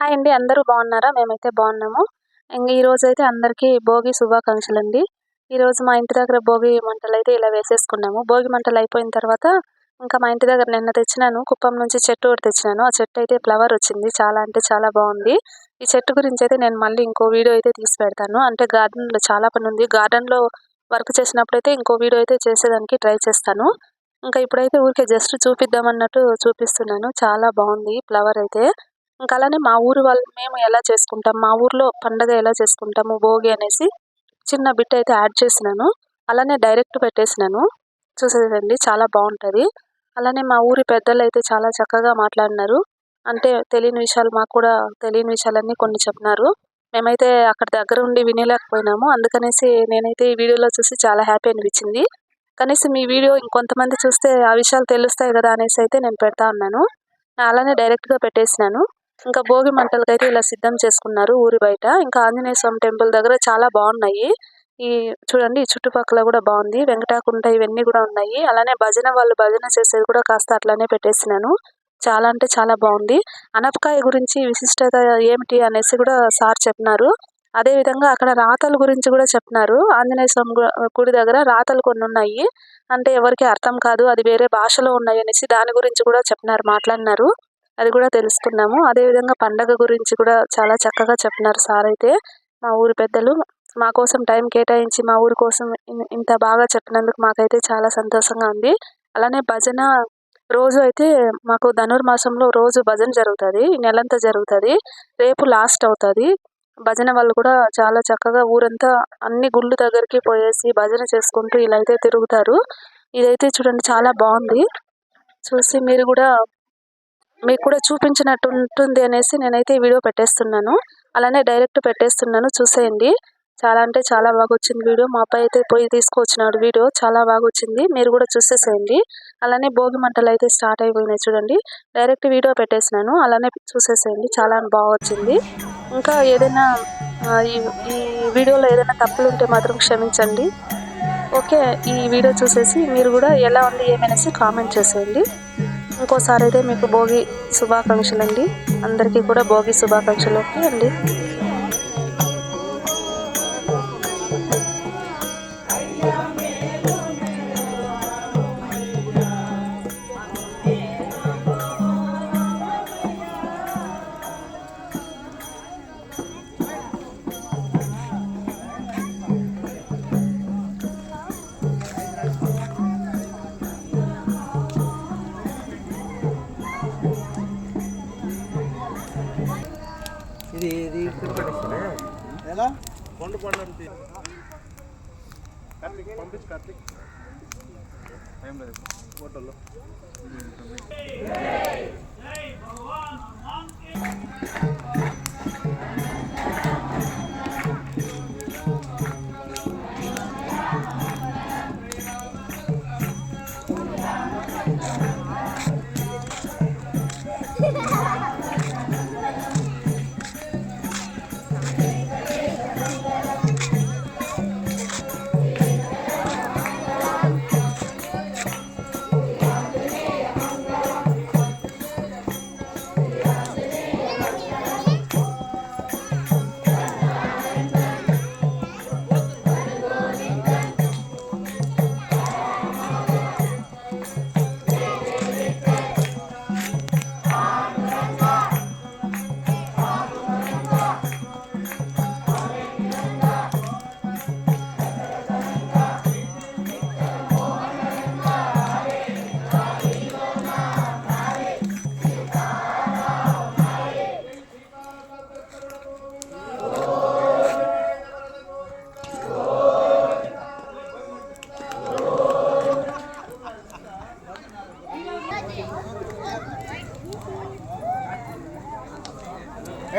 Hi అండి అందరూ బాగున్నారా? మేమైతే బాగున్నాము. ఇంకా ఈ అయితే అందరికీ భోగి శుభాకాంక్షలు అండి ఈ రోజు మా ఇంటి దగ్గర భోగి మంటలు అయితే ఇలా వేసేసుకున్నాము. భోగి మంటలు అయిపోయిన తర్వాత ఇంకా మా ఇంటి దగ్గర నిన్న తెచ్చినాను. కుప్పం నుంచి చెట్టు ఒకటి తెచ్చినాను. ఆ చెట్టు అయితే ఫ్లవర్ వచ్చింది. చాలా అంటే చాలా బాగుంది. ఈ చెట్టు గురించి అయితే నేను మళ్ళీ ఇంకో వీడియో అయితే తీసి పెడతాను. అంటే గార్డెన్లో చాలా పని ఉంది. గార్డెన్లో వర్క్ చేసినప్పుడు అయితే ఇంకో వీడియో అయితే చేసేదానికి ట్రై చేస్తాను. ఇంకా ఇప్పుడైతే ఊరికే జస్ట్ చూపిద్దాం అన్నట్టు చూపిస్తున్నాను. చాలా బాగుంది ఫ్లవర్ అయితే. ఇంకా అలానే మా ఊరు వాళ్ళు మేము ఎలా చేసుకుంటాం మా ఊర్లో పండగ ఎలా చేసుకుంటాము భోగి అనేసి చిన్న బిట్ అయితే యాడ్ చేసినాను. అలానే డైరెక్ట్ పెట్టేసినాను. చూసేదండి చాలా బాగుంటుంది. అలానే మా ఊరి పెద్దలు అయితే చాలా చక్కగా మాట్లాడినారు. అంటే తెలియని విషయాలు మాకు కూడా తెలియని విషయాలన్నీ కొన్ని చెప్పినారు. మేమైతే అక్కడ దగ్గర ఉండి వినలేకపోయినాము. అందుకనేసి నేనైతే ఈ వీడియోలో చూసి చాలా హ్యాపీ అనిపించింది. కనీసం ఈ వీడియో ఇంకొంతమంది చూస్తే ఆ విషయాలు తెలుస్తాయి కదా అనేసి అయితే నేను పెడతా ఉన్నాను. అలానే డైరెక్ట్గా పెట్టేసినాను. ఇంకా భోగి మంటలకి అయితే ఇలా సిద్ధం చేసుకున్నారు ఊరి బయట. ఇంకా ఆంజనేయ స్వామి టెంపుల్ దగ్గర చాలా బాగున్నాయి. ఈ చూడండి ఈ చుట్టుపక్కల కూడా బాగుంది. వెంకటాకుంట ఇవన్నీ కూడా ఉన్నాయి. అలానే భజన వాళ్ళు భజన చేసేది కూడా కాస్త అట్లానే పెట్టేసినాను. చాలా అంటే చాలా బాగుంది. అనపకాయ గురించి విశిష్టత ఏమిటి అనేసి కూడా సార్ చెప్పినారు. అదేవిధంగా అక్కడ రాతల గురించి కూడా చెప్పినారు. ఆంజనేయ స్వామి గుడి దగ్గర రాతలు కొన్ని ఉన్నాయి. అంటే ఎవరికి అర్థం కాదు అది వేరే భాషలో ఉన్నాయి అనేసి దాని గురించి కూడా చెప్పినారు మాట్లాడినారు. అది కూడా తెలుసుకున్నాము. అదేవిధంగా పండగ గురించి కూడా చాలా చక్కగా చెప్పినారు సార్ అయితే. మా ఊరి పెద్దలు మా కోసం టైం కేటాయించి మా ఊరి కోసం ఇంత బాగా చెప్పినందుకు మాకైతే చాలా సంతోషంగా ఉంది. అలానే భజన రోజు అయితే మాకు ధనుర్మాసంలో రోజు భజన జరుగుతుంది. నెలంతా జరుగుతుంది. రేపు లాస్ట్ అవుతుంది. భజన వాళ్ళు కూడా చాలా చక్కగా ఊరంతా అన్ని గుళ్ళు దగ్గరికి పోయేసి భజన చేసుకుంటూ ఇలా అయితే తిరుగుతారు. ఇదైతే చూడండి చాలా బాగుంది. చూసి మీరు కూడా మీకు కూడా చూపించినట్టు ఉంటుంది అనేసి నేనైతే ఈ వీడియో పెట్టేస్తున్నాను. అలానే డైరెక్ట్ పెట్టేస్తున్నాను. చూసేయండి. చాలా అంటే చాలా బాగా వచ్చింది వీడియో. మా అబ్బాయి అయితే పోయి తీసుకొచ్చినాడు వీడియో. చాలా బాగా వచ్చింది. మీరు కూడా చూసేసేయండి. అలానే భోగి మంటలు అయితే స్టార్ట్ అయిపోయినాయి చూడండి. డైరెక్ట్ వీడియో పెట్టేసినాను. అలానే చూసేసేయండి. చాలా బాగా వచ్చింది. ఇంకా ఏదైనా ఈ ఈ వీడియోలో ఏదైనా తప్పులు ఉంటే మాత్రం క్షమించండి. ఓకే. ఈ వీడియో చూసేసి మీరు కూడా ఎలా ఉంది ఏమనేసి కామెంట్ చేసేయండి. ఇంకోసారి అయితే మీకు భోగి శుభాకాంక్షలు అండి అందరికీ కూడా భోగి శుభాకాంక్షలు అండి. ఇది ఇది ఎలా? కొండ పండు పంపించు కార్తీక్. టైం లేదు. హోటల్లో.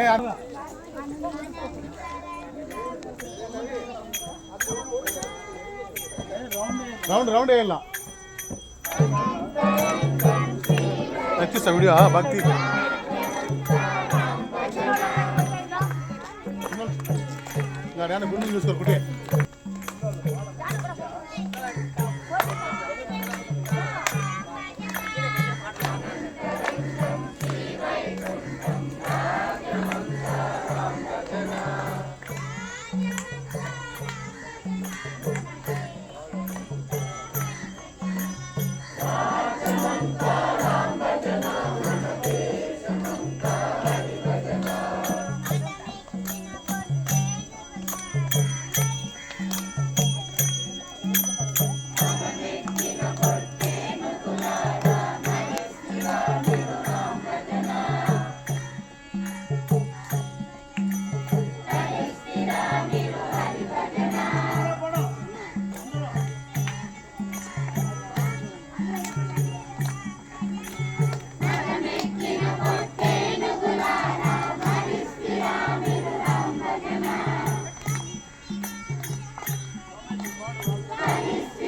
ఏ అన్న రౌండ్ రౌండ్ వేయాల నచ్చిస్తా వీడియో భక్తి గుండె చూసుకోరు అందరికీ Sim.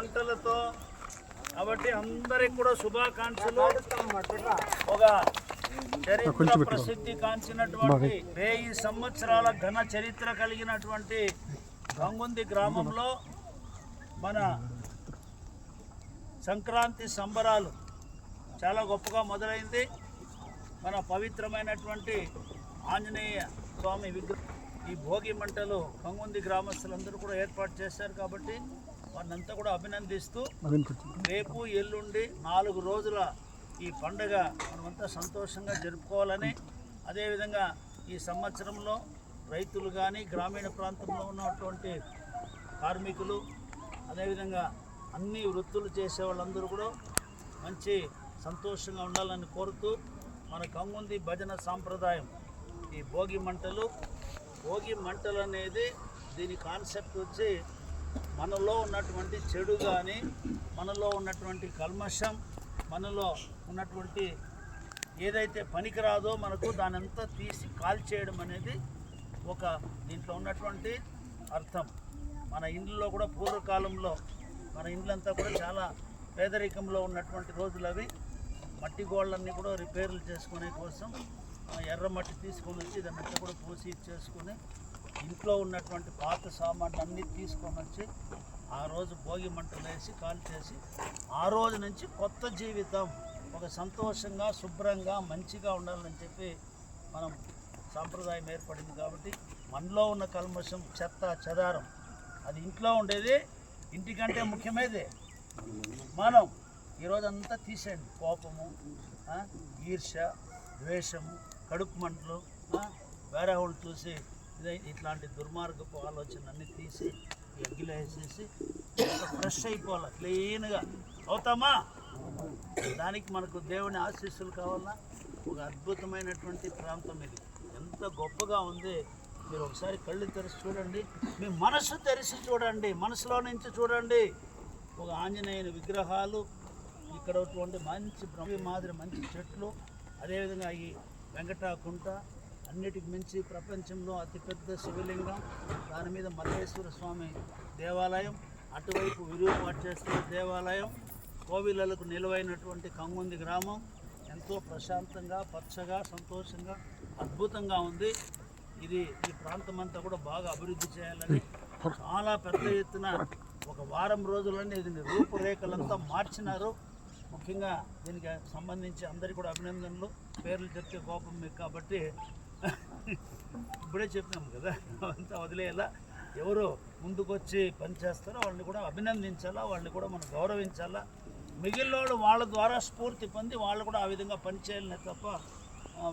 మంటలతో కాబట్టి అందరికి కూడా శుభాకాంక్షలు. ఒక చరిత్ర ప్రసిద్ధి కాంచినటువంటి వెయ్యి సంవత్సరాల ఘన చరిత్ర కలిగినటువంటి గంగుంది గ్రామంలో మన సంక్రాంతి సంబరాలు చాలా గొప్పగా మొదలైంది. మన పవిత్రమైనటువంటి ఆంజనేయ స్వామి విగ్రహం ఈ భోగి మంటలు కంగుంది గ్రామస్తులందరూ కూడా ఏర్పాటు చేశారు కాబట్టి వారినంతా కూడా అభినందిస్తూ రేపు ఎల్లుండి నాలుగు రోజుల ఈ పండగ మనమంతా సంతోషంగా జరుపుకోవాలని అదేవిధంగా ఈ సంవత్సరంలో రైతులు కానీ గ్రామీణ ప్రాంతంలో ఉన్నటువంటి కార్మికులు అదేవిధంగా అన్ని వృత్తులు చేసే వాళ్ళందరూ కూడా మంచి సంతోషంగా ఉండాలని కోరుతూ మన కంగుంది భజన సాంప్రదాయం ఈ భోగి మంటలు. భోగి మంటలు అనేది దీని కాన్సెప్ట్ వచ్చి మనలో ఉన్నటువంటి చెడు కానీ మనలో ఉన్నటువంటి కల్మషం మనలో ఉన్నటువంటి ఏదైతే పనికిరాదో మనకు దానంతా తీసి కాల్చేయడం అనేది ఒక దీంట్లో ఉన్నటువంటి అర్థం. మన ఇండ్లలో కూడా పూర్వకాలంలో మన ఇండ్లంతా కూడా చాలా పేదరికంలో ఉన్నటువంటి రోజులు అవి. మట్టి గోళ్ళన్నీ కూడా రిపేర్లు చేసుకునే కోసం ఎర్ర మట్టి తీసుకొని వచ్చి దాన్ని కూడా పోసి చేసుకొని ఇంట్లో ఉన్నటువంటి పాత సామాన్లు అన్నీ తీసుకొని వచ్చి ఆ రోజు భోగి మంటలు వేసి కాల్చేసి ఆ రోజు నుంచి కొత్త జీవితం. ఒక సంతోషంగా శుభ్రంగా మంచిగా ఉండాలని చెప్పి మనం సాంప్రదాయం ఏర్పడింది కాబట్టి మనలో ఉన్న కల్మషం చెత్త చెదారం అది ఇంట్లో ఉండేది ఇంటికంటే ముఖ్యమైనది మనం ఈరోజంతా తీసేయండి. కోపము ఈర్ష ద్వేషము కడుపు మంటలు వేరే వాళ్ళు చూసి ఇట్లాంటి దుర్మార్గపు ఆలోచనలన్నీ తీసి ఎగ్గిలో వేసేసి ఫ్రెష్ అయిపోవాలి? క్లీన్గా అవుతామా? దానికి మనకు దేవుని ఆశీస్సులు కావాలా? ఒక అద్భుతమైనటువంటి ప్రాంతం ఇది. ఎంత గొప్పగా ఉంది. మీరు ఒకసారి కళ్ళు తెరిచి చూడండి. మీ మనసు తెరిచి చూడండి. మనసులో నుంచి చూడండి. ఒక ఆంజనేయుని విగ్రహాలు ఇక్కడ ఉన్నటువంటి మంచి బ్రహ్మ మాదిరి మంచి చెట్లు అదేవిధంగా ఈ వెంకటాకుంట అన్నిటికి మించి ప్రపంచంలో అతిపెద్ద శివలింగం. దాని మీద మల్లేశ్వర స్వామి దేవాలయం అటువైపు విరూపాటు దేవాలయం కోవిలలకు నిలువైనటువంటి కంగుంది గ్రామం. ఎంతో ప్రశాంతంగా పచ్చగా సంతోషంగా అద్భుతంగా ఉంది. ఇది ఈ ప్రాంతం అంతా కూడా బాగా అభివృద్ధి చేయాలని చాలా పెద్ద ఎత్తున ఒక వారం రోజులని దీని రూపురేఖలంతా మార్చినారు. ముఖ్యంగా దీనికి సంబంధించి అందరికీ కూడా అభినందనలు. పేర్లు చెప్తే కోపం మీకు కాబట్టి ఇప్పుడే చెప్పినాం కదా అంతా వదిలేయాలా? ఎవరు ముందుకొచ్చి పనిచేస్తారో వాళ్ళని కూడా అభినందించాలా? వాళ్ళని కూడా మనం గౌరవించాలా? మిగిలిన వాళ్ళు వాళ్ళ ద్వారా స్ఫూర్తి పొంది వాళ్ళు కూడా ఆ విధంగా పనిచేయాలనే తప్ప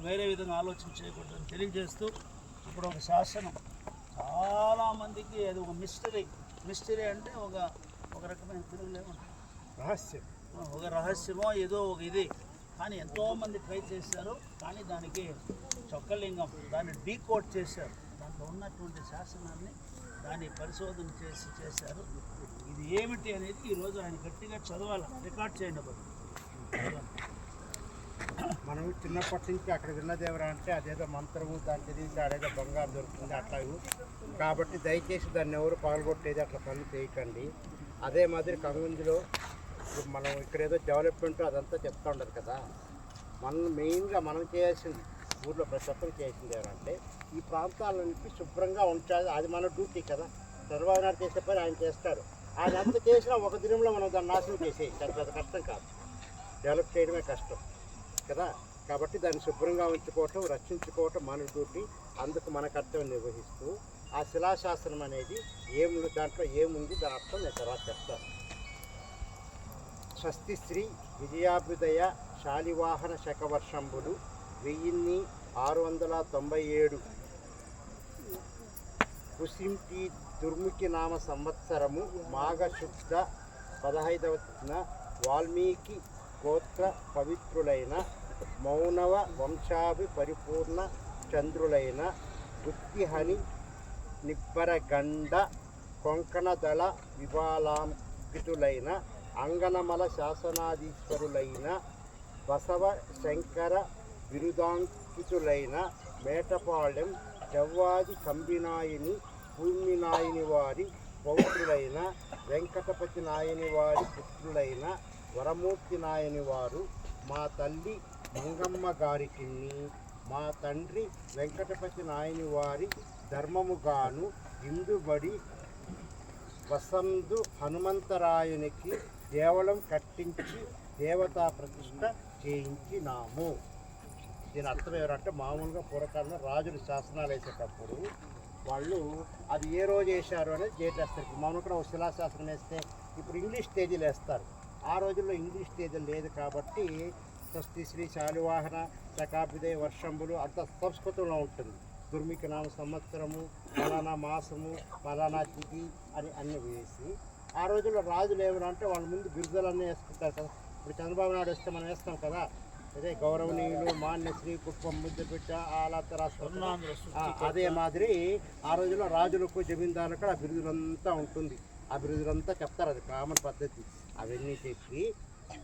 వేరే విధంగా ఆలోచన చేయకూడదని తెలియజేస్తూ ఇప్పుడు ఒక శాసనం. చాలామందికి అది ఒక మిస్టరీ. మిస్టరీ అంటే ఒక ఒక రకమైన తెలుగులో రహస్యం. ఒక రహస్యమో ఏదో ఒక ఇది. కానీ ఎంతోమంది ట్రై చేశారు కానీ దానికి చొక్కలింగం దాన్ని డీకోడ్ చేశారు. దాంట్లో ఉన్నటువంటి శాసనాన్ని దాన్ని పరిశోధన చేసి చేశారు. ఇది ఏమిటి అనేది ఈరోజు ఆయన గట్టిగా చదవాలి రికార్డ్ చేయండి మనం చిన్నప్పటి నుంచి అక్కడ విన్నదేవరా అంటే అదేదో మంత్రము దాన్ని తెలియదు అదేదో బంగారు దొరుకుతుంది అట్లా కాబట్టి దయచేసి దాన్ని ఎవరు పగలగొట్టేది అట్లా పనులు చేయకండి. అదే మాదిరి కంగుందిలో ఇప్పుడు మనం ఇక్కడ ఏదో డెవలప్మెంట్ అదంతా చెప్తా ఉండరు కదా. మనం మెయిన్గా మనం చేయాల్సింది ఊర్లో ప్రతి ఒక్కరు ఏమంటే ఎవరంటే ఈ ప్రాంతాలన్నింటి శుభ్రంగా ఉంచాలి. అది మన డ్యూటీ కదా. చంద్రబాబు నాయుడు చేసే పని ఆయన చేస్తారు ఆయన ఎంత చేసినా ఒక దినంలో మనం దాన్ని నాశనం చేసేయచ్చు. అది పెద్ద కష్టం కాదు. డెవలప్ చేయడమే కష్టం కదా. కాబట్టి దాన్ని శుభ్రంగా ఉంచుకోవటం రక్షించుకోవటం మన డ్యూటీ అందుకు మన కర్తవ్యం నిర్వహిస్తూ ఆ శిలాశాస్త్రం అనేది ఏముంది? దాంట్లో ఏముంది? దాని అర్థం నేను తర్వాత చెప్తాను. స్వస్తి శ్రీ విజయాభ్యుదయ శాలివాహన శకవర్షంబులు వెయ్యిన్ని ఆరు వందల తొంభై ఏడు. కుసింటి దుర్ముఖి నామ సంవత్సరము మాఘశుద్ధ పదహైదవ వాల్మీకి గోత్ర పవిత్రులైన మౌనవ వంశాభి పరిపూర్ణ చంద్రులైన గుత్తిహని నిబ్బరగండ కొంకణదళ విబాలాంకితులైన అంగనమల శాసనాధీశ్వరులైన బసవ శంకర బిరుదాంకితులైన మేటపాళెం జవ్వాది కంబినాయిని భూమినాయని వారి పౌత్రులైన వెంకటపతి నాయని వారి పుత్రులైన వరమూర్తి నాయని వారు మా తల్లి మంగమ్మ గారికి మా తండ్రి వెంకటపతి నాయని వారి ధర్మముగాను ఇందుబడి వసందు హనుమంతరాయునికి దేవళం కట్టించి దేవతా ప్రతిష్ట చేయించినాము. దీని అర్థం ఎవరంటే మామూలుగా పూర్వకాలంలో రాజులు శాసనాలు వేసేటప్పుడు వాళ్ళు అది ఏ రోజు వేశారు అనేది డేట్ వేస్తారు. ఇప్పుడు మామూలుగా కూడా ఒక శిలాశాసనం వేస్తే ఇప్పుడు ఇంగ్లీష్ తేదీలు వేస్తారు. ఆ రోజుల్లో ఇంగ్లీష్ తేదీలు లేదు కాబట్టి స్వస్తి శ్రీ శాలివాహన శకాభిదయ వర్షంబులు అంత సంస్కృతంలో ఉంటుంది. దుర్మిక నామ సంవత్సరము ఫలానా మాసము ఫలానా తిథి అని అన్ని వేసి ఆ రోజుల్లో రాజులు ఏమనంటే వాళ్ళ ముందు బిరుదులన్నీ వేసుకుంటారు కదా. ఇప్పుడు చంద్రబాబు నాయుడు వస్తే మనం వేస్తాం కదా. అదే గౌరవనీయులు మాన్యశ్రీ కుప్పం ముద్దుబిడ్డ అలా రాస్తాం కదా. ఆ, అదే మాదిరి ఆ రోజుల్లో రాజులకు జమీందారులకు ఆ బిరుదులంతా ఉంటుంది. ఆ బిరుదులంతా చెప్తారు అది కామన్ పద్ధతి. అవన్నీ చెప్పి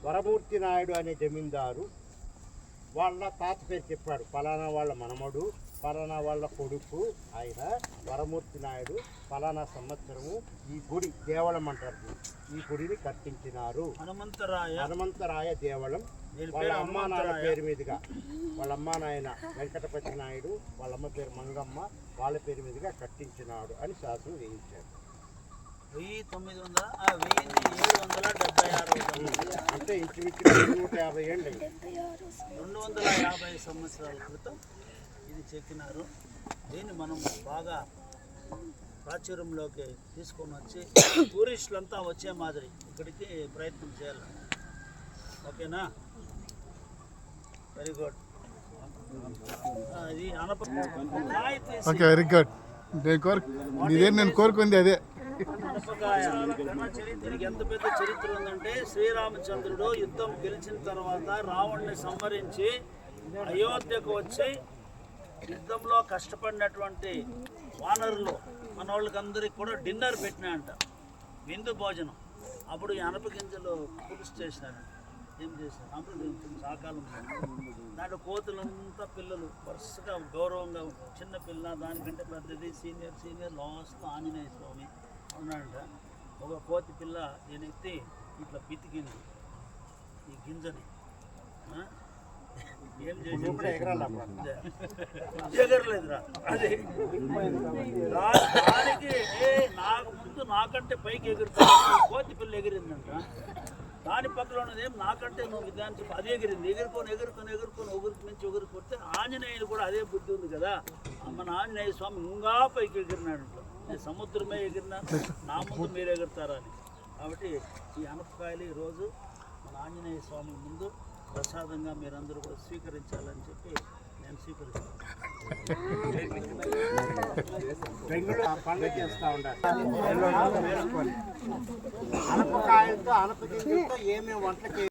వరమూర్తి నాయుడు అనే జమీందారు వాళ్ళ తాత పేరు చెప్పాడు. ఫలానా వాళ్ళ మనమడు ఫలానా వాళ్ళ కొడుకు ఆయన వరమూర్తి నాయుడు ఫలానా సంవత్సరము ఈ గుడి దేవళం అంటారు. ఈ గుడిని కట్టించినారు హనుమంతరాయ హనుమంతరాయ దేవళం వాళ్ళ అమ్మా నాన్న. పేరు మీదుగా వాళ్ళ అమ్మా నాయన వెంకటపతి నాయుడు వాళ్ళ అమ్మ పేరు మంగమ్మ వాళ్ళ పేరు మీదుగా కట్టించినాడు అని శాసనం వేయించారు వెయ్యి తొమ్మిది వందల ఆ, వెయ్యిన్ని ఏడు వందల డెబ్బై ఆరు అంటే ఇంచుమించు నూట యాభై ఏళ్ళు. రెండు వందల యాభై సంవత్సరాల క్రితం ఇది చెక్కినారు. దీన్ని మనం బాగా ప్రాచుర్యంలోకి తీసుకొని వచ్చి టూరిస్టులంతా వచ్చే మాదిరి ఇక్కడికి ప్రయత్నం చేయాలి. ఓకేనా? వెరీ గుడ్ తీసి ఓకే వెరీ గుడ్ నేను కోరు ఇదే నేను కోరుకుంది అదే. అనపకాయ కన్నా చరి- దీనికి ఎంత పెద్ద చరిత్ర ఉందంటే శ్రీరామచంద్రుడు యుద్ధం గెలిచిన తర్వాత రావణ్ణి సంహరించి అయోధ్యకు వచ్చి యుద్ధంలో కష్టపడినటువంటి వానరులు మన వాళ్ళకందరికీ కూడా డిన్నర్ పెట్టినాయంట. విందు భోజనం. అప్పుడు అనప గింజలు పులుసు చేసినారు ఏం చేశారు? అనప సాకాలం దాంట్లో కోతులంతా పిల్లలు. వరుసగా గౌరవంగా చిన్న పిల్ల దానికంటే పెద్దది senior senior last Anjaneya Swami ఉన్నాడంట. ఒక కోతి పిల్ల దీని ఎత్తి ఇట్లా పితికింది. ఈ గింజని. ఎగరలేదురా. అది. దానికి ఏ నాకు ముందు నాకంటే పైకి ఎగురుతా కోతి పిల్ల ఎగిరిందంట. దాని పక్కన ఉన్నది ఏం? నాకంటే నువ్వు దాని చెప్పి అది ఎగిరింది. ఎగురుకొని ఎగురుకొని ఎగురుకొని ఒకరికి నుంచి ఒకరికి కొడితే ఆంజనేయుడు కూడా అదే బుద్ధి ఉంది కదా. మన ఆంజనేయ స్వామి ఇంకా పైకి ఎగిరినాడు. నేను సముద్రమే ఎగిరినా నా ముందు మీరు ఎగురుతారా అని కాబట్టి ఈ అనపకాయలు ఈరోజు మన ఆంజనేయ స్వామి ముందు ప్రసాదంగా మీరందరూ కూడా స్వీకరించాలని చెప్పి నేను స్వీకరిస్తాను. అనపకాయలతో అనప గింజలతో ఏమేమి వంటలు